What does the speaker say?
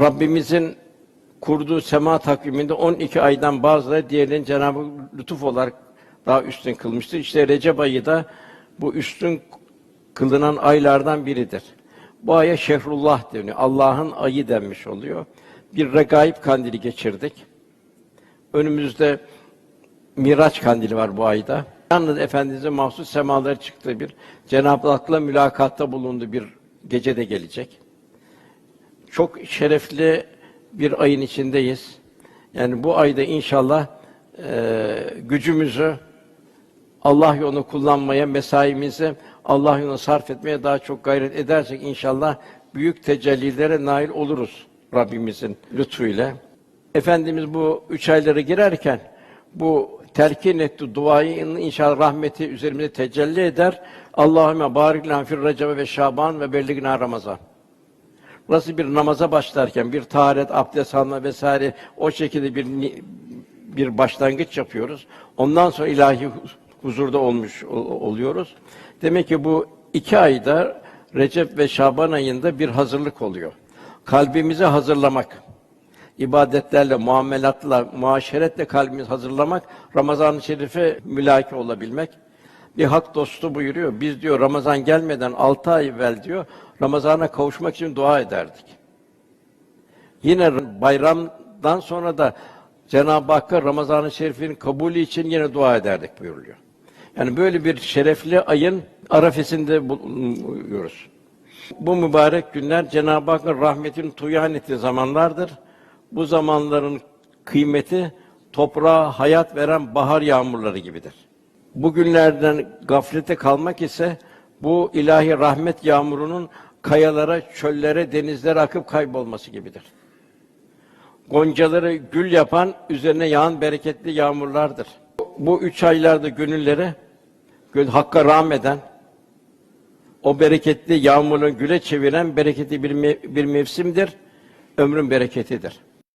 Rabbimizin kurduğu sema takviminde 12 aydan bazıları diğerlerini Cenab-ı lütuf olarak daha üstün kılmıştır. İşte Recep ayı da bu üstün kılınan aylardan biridir. Bu aya Şehrullah deniyor. Allah'ın ayı denmiş oluyor. Bir regaib kandili geçirdik. Önümüzde Miraç kandili var bu ayda. Yalnız Efendimiz'e mahsus semaları çıktığı bir Cenab-ı Hak'la mülakatta bulunduğu bir gece de gelecek. Çok şerefli bir ayın içindeyiz. Yani bu ayda inşallah eee, gücümüzü Allah yolunu kullanmaya, mesaimizi Allah yoluna sarf etmeye daha çok gayret edersek inşallah büyük tecellilere nail oluruz Rabbimizin lütfuyla. Efendimiz bu üç aylara girerken bu telkin etti duayı inşallah rahmeti üzerimize tecelli eder. Allahümme barik lana fir ve şaban ve belligna ramazan. Nasıl bir namaza başlarken bir taharet, abdest alma vesaire o şekilde bir bir başlangıç yapıyoruz. Ondan sonra ilahi hu- huzurda olmuş ol- oluyoruz. Demek ki bu iki ayda Recep ve Şaban ayında bir hazırlık oluyor. Kalbimizi hazırlamak, ibadetlerle, muamelatla, muaşeretle kalbimizi hazırlamak, Ramazan-ı Şerif'e mülaki olabilmek. Bir hak dostu buyuruyor. Biz diyor Ramazan gelmeden altı ay evvel diyor Ramazana kavuşmak için dua ederdik. Yine bayramdan sonra da Cenab-ı Hakk'a Ramazan-ı Şerif'in kabulü için yine dua ederdik buyuruluyor. Yani böyle bir şerefli ayın arafesinde bulunuyoruz. Bu mübarek günler Cenab-ı Hakk'ın rahmetinin tuyan ettiği zamanlardır. Bu zamanların kıymeti toprağa hayat veren bahar yağmurları gibidir. Bu günlerden gaflete kalmak ise bu ilahi rahmet yağmurunun kayalara, çöllere, denizlere akıp kaybolması gibidir. Goncaları gül yapan, üzerine yağan bereketli yağmurlardır. Bu üç aylarda gönülleri gül hakka rağmeden, o bereketli yağmurun güle çeviren bereketli bir, me- bir mevsimdir. Ömrün bereketidir.